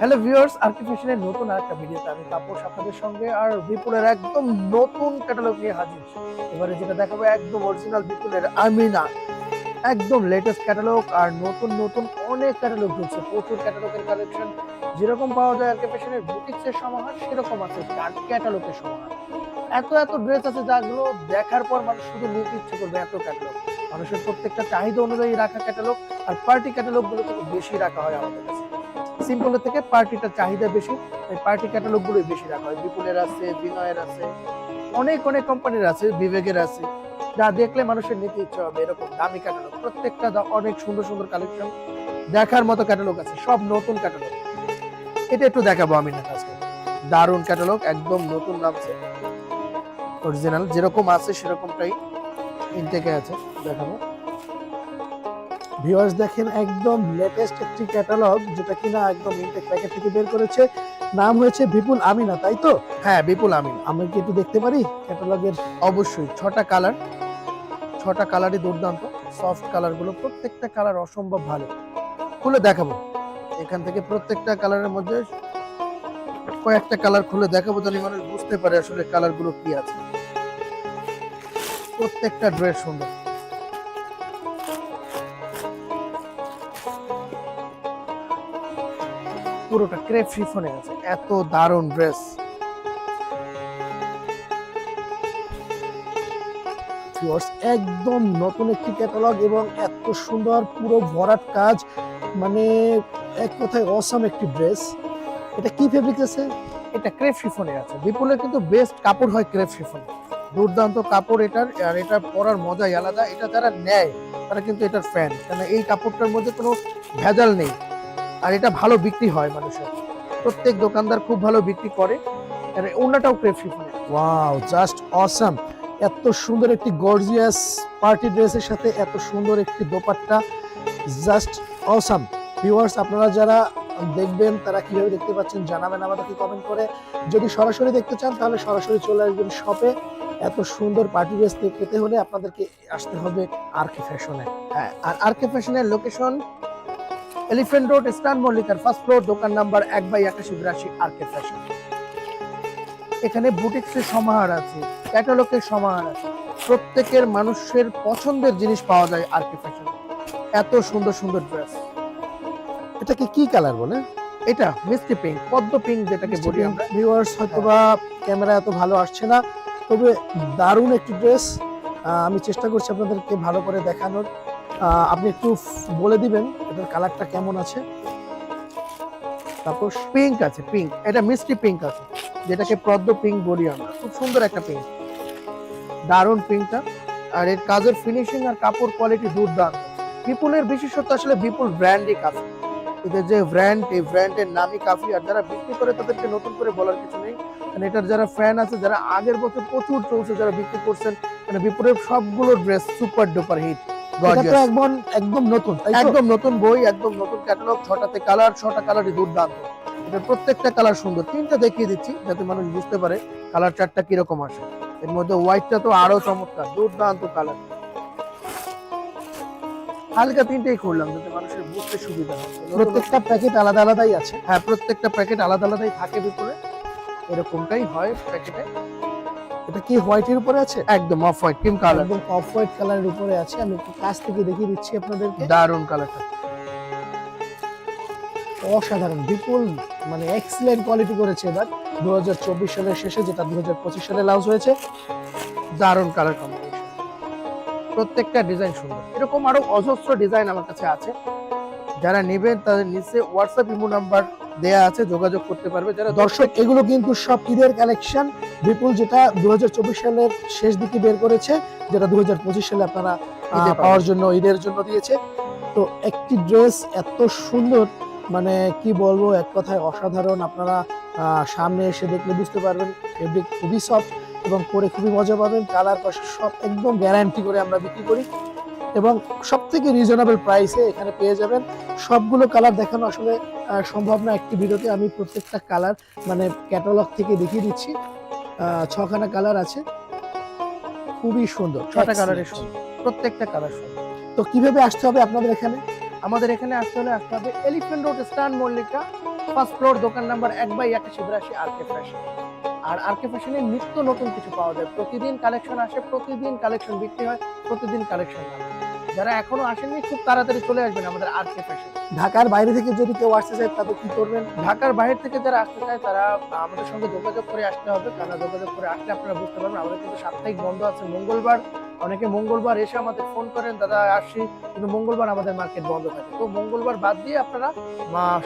Hello viewers আরকি ফ্যাশনের নতুন আরেকটা ভিডিওতে আমি তাপস আপনাদের সঙ্গে আর বিপুলের একদম নতুন ক্যাটালগ নিয়ে হাজির এবারে যেটা দেখাবো একদম অরিজিনাল বিপুলের আমিনা। একদম লেটেস্ট ক্যাটালগ আর নতুন নতুন অনেক ক্যাটালগ ঢুকছে প্রচুর ক্যাটালগের কালেকশন যেরকম পাওয়া যায় আরকি ফ্যাশনের বুটিক্সের সমাহার, সেরকম আছে ক্যাটালগের সমাহার। এত এত ড্রেস আছে যাগুলো দেখার পর মানুষ শুধু নিতে ইচ্ছে করবে এত ক্যাটালগ মানুষের প্রত্যেকটা চাহিদা অনুযায়ী রাখা ক্যাটালগ আর পার্টি ক্যাটালগগুলো থেকে বেশি রাখা হয় আমাদের কাছে। সিম্পলের থেকে পার্টিটার চাহিদা বেশি তাই পার্টি ক্যাটালগ গুলোই বেশি রাখা হয়। বিপুলের আছে, বিনয়ের আছে, অনেক অনেক কোম্পানির আছে, বিবেকের আছে। যা দেখলে মানুষের নিতে ইচ্ছে হবে, এরকম দামি ক্যাটালগ। প্রত্যেকটা অনেক সুন্দর সুন্দর কালেকশন। দেখার মতো ক্যাটালগ আছে, সব নতুন ক্যাটালগ। এটা একটু দেখাবো আমি না আজকে। দারুণ ক্যাটালগ, একদম নতুন নামছে। অরিজিনাল যেরকম আছে সেরকমটাই ইনটেকে আছে, দেখাবো। ভিউয়ার্স দেখেন একদম লেটেস্ট একটি ক্যাটালগ যেটা কিনা একদম ইনটেক প্যাকেট থেকে বের করেছে। নাম হয়েছে বিপুল আমিনা তাই তো? হ্যাঁ বিপুল আমিন। আমরা কি একটু দেখতে পারি? ক্যাটালগের অবশ্যই ছটা কালার ছটা কালারই দুর্দান্ত। সফট কালারগুলো প্রত্যেকটা কালার অসম্ভব ভালো। খুলে দেখাবো। এখান থেকে প্রত্যেকটা কালারের মধ্যে কয়েকটা কালার খুলে দেখাবো জানি মানুষ বুঝতে পারে আসলে কালারগুলো কি আছে। প্রত্যেকটা ড্রেস সুন্দর। পুরোটা ক্রেপ শিফনে আছে। এত দারুণ ড্রেস। একদম নতুন একটি ক্যাটালগ এবং এত সুন্দর পুরো ভরাট কাজ। মানে এক কথায় অসাম একটি ড্রেস। এটা কি ফেব্রিক আছে? এটা ক্রেপ শিফনে আছে। বিপুলের কিন্তু বেস্ট কাপড় হয় ক্রেপ শিফন দুর্দান্ত কাপড় এটার, আর এটা পরার মজাই আলাদা। এটা যারা নেয়, তারা কিন্তু এটার ফ্যান কেন এই কাপড়টার মধ্যে কোনো ভেজাল নেই। আর এটা ভালো বিক্রি হয় মানুষের। প্রত্যেক দোকানদার খুব ভালো বিক্রি করে। আর অন্যটাও ক্রেপ শিফনে ওয়াও জাস্ট অসাম এত সুন্দর একটি গর্জিয়াস পার্টি ড্রেসের সাথে এত সুন্দর একটি দোপাট্টা। জাস্ট অসাম ভিউয়ার্স আপনারা যারা দেখবেন, তারা কীভাবে দেখতে পাচ্ছেন, জানাবেন আমাদেরকে কমেন্ট করে। যদি সরাসরি দেখতে চান, তাহলে সরাসরি চলে আসবেন শপে এত সুন্দর পার্টি ড্রেস পেতে হলে আপনাদেরকে আসতে হবে আর কি ফ্যাশনে হ্যাঁ আর আর কে ফ্যাশনের লোকেশন এলিফ্যান্ট রোড স্টান মল্লিকার ফার্স্ট ফ্লোর দোকান নাম্বার এক বাই একাশি বিরাশি আর কে ফ্যাশন এখানে বুটিক্সের সমাহার আছে ক্যাটালগের সমাহার আছে। প্রত্যেকের মানুষের পছন্দের জিনিস পাওয়া যায় আর কে ফ্যাশন এত সুন্দর সুন্দর ড্রেস এটাকে কি কালার বলে? এটা মিষ্টি পিঙ্ক পদ্ম পিঙ্ক যেটাকে বলি আমরা। ভিউয়ার্স হয়তো বা ক্যামেরা এত ভালো আসছে না তবে দারুণ একটি ড্রেস আমি চেষ্টা করছি আপনাদেরকে ভালো করে দেখানোর। আপনি একটু বলে দিবেন এটার কালারটা কেমন আছে? তারপর পিঙ্ক আছে পিঙ্ক এটা মিষ্টি পিঙ্ক আছে, যেটাকে পদ্ম পিঙ্ক বলি আমরা। খুব সুন্দর একটা পিঙ্ক দারুণ পিঙ্কটা আর এর কাজের ফিনিশিং আর কাপড় কোয়ালিটি দুর্দান্ত। বিপুলের বিশেষত্ব আসলে বিপুল ব্র্যান্ডই কাফি। এদের যে ব্র্যান্ড এই ব্র্যান্ডের নামই কাফি। আর যারা বিক্রি করে তাদেরকে নতুন করে বলার কিছু নেই। কারণ এটার যারা ফ্যান আছে, যারা আগের বছর প্রচুর চলছে, যারা বিক্রি করছেন মানে বিপুলের সবগুলো ড্রেস সুপার ডুপার হিট এটা একদম একদম নতুন তো? একদম নতুন বই একদম নতুন ক্যাটালগ ছটাতে কালার ছটা কালারই দুর্দান্ত। এটা প্রত্যেকটা কালার সুন্দর। তিনটা দেখিয়ে দিচ্ছি যাতে মানুষ বুঝতে পারে কালার চারটা কীরকম আসে। এর মধ্যে হোয়াইটটা তো আরও চমৎকার দুর্দান্ত কালার হালকা তিনটেই করলাম যাতে মানুষের বুঝতে সুবিধা হয়। প্রত্যেকটা প্যাকেট আলাদা আলাদাই আছে? হ্যাঁ প্রত্যেকটা প্যাকেট আলাদা আলাদাই থাকে ভিতরে। এরকমটাই হয় প্যাকেটে এটা কি হোয়াইটের উপরে আছে? একদম অফ হোয়াইট ক্রিম কালার একদম অফ হোয়াইট কালারের উপরে আছে। আমি একটু কাছ থেকে দেখিয়ে দিচ্ছি আপনাদেরকে। দারুণ কালারটা অসাধারণ বিপুল মানে এক্সিলেন্ট কোয়ালিটি করেছে এবার। দুহাজার চব্বিশ সালের শেষে যেটা দুহাজার পঁচিশ সালে লঞ্চ হয়েছে। দারুণ কালার কম্বিনেশন প্রত্যেকটা ডিজাইন সুন্দর। এরকম আরও অজস্র ডিজাইন আমার কাছে আছে। যারা নেবেন তাদের নিচে হোয়াটসঅ্যাপ ইমো নাম্বার দেয়া আছে যোগাযোগ করতে পারবে। যারা দর্শক এগুলো কিন্তু সব ঈদের কালেকশন বিপুল যেটা দু সালের শেষ দিকে বের করেছে যেটা দু সালে আপনারা। পাওয়ার জন্য ঈদের জন্য দিয়েছে। তো একটি ড্রেস এত সুন্দর মানে কি বলব এক কথায় অসাধারণ। আপনারা আহ, সামনে এসে দেখলে বুঝতে পারবেন ফেব্রিক খুবই সফট এবং পরে খুবই মজা পাবেন। কালার পাশে সব একদম গ্যারান্টি করে আমরা বিক্রি করি। এবং সব থেকে রিজনেবল প্রাইসে এখানে পেয়ে যাবেন। সবগুলো কালার দেখানো আসলে সম্ভব না একটি ভিডিওতে। আমি প্রত্যেকটা কালার মানে ক্যাটালগ থেকে দেখিয়ে দিচ্ছি। ছখানা কালার আছে। খুবই সুন্দর ছটা. কালারের সুন্দর। প্রত্যেকটা কালার সুন্দর। তো কীভাবে আসতে হবে আপনাদের এখানে? আমাদের এখানে আসতে হলে আসতে হবে এলিফ্যান্ট রোড স্টান মল্লিকা ফার্স্ট ফ্লোর দোকান নাম্বার এক বাই একাশি বিরাশি আর কে ফ্যাশন আর আর কে ফ্যাশনে নিত্য নতুন কিছু পাওয়া যায়। প্রতিদিন কালেকশন আসে প্রতিদিন কালেকশন বিক্রি হয় প্রতিদিন কালেকশন যারা এখনও আসেননি খুব তাড়াতাড়ি চলে আসবেন আমাদের আর কে ফ্যাশন ঢাকার বাইরে থেকে যদি কেউ আসতে চায় তাদের কি করবেন? ঢাকার বাইরে থেকে যারা আসতে চায় তারা আমাদের সঙ্গে যোগাযোগ করে আসতে হবে। কারণ যোগাযোগ করে আসলে আপনারা বুঝতে পারবেন আমাদের কিন্তু সাপ্তাহিক বন্ধ আছে মঙ্গলবার। অনেকে মঙ্গলবার এসে আমাদের ফোন করেন দাদা আসছি। কিন্তু মঙ্গলবার আমাদের মার্কেট বন্ধ থাকে। তো মঙ্গলবার বাদ দিয়ে আপনারা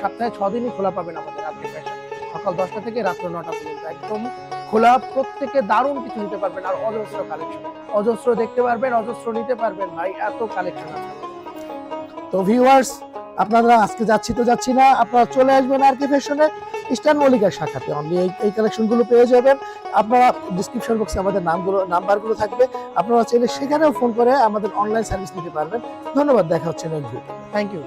সপ্তাহে ছ দিনই খোলা পাবেন আমাদের আপনি ফ্যাশন সকাল দশটা থেকে রাত্র নটা পর্যন্ত একদম খোলা, প্রত্যেকে দারুণ কিছু নিতে পারবেন, আর অজস্র কালেকশন অজস্র দেখতে পারবেন, অজস্র নিতে পারবেন, ভাই, এত কালেকশন আছে। তো ভিউয়ার্স আপনারা আজকে যাচ্ছি তো যাচ্ছি না, আপনারা চলে আসবেন আর কে ফ্যাশনে ইস্টার্ন মল্লিকার শাখাতে। অনলি এই এই কালেকশনগুলো পেয়ে যাবেন। আপনারা ডিসক্রিপশন বক্সে আমাদের নামগুলো, নাম্বারগুলো থাকবে। আপনারা চাইলে সেখানেও ফোন করে আমাদের অনলাইন সার্ভিস নিতে পারবেন। ধন্যবাদ, দেখা হচ্ছে নেক্সট ভিডিও থ্যাংক ইউ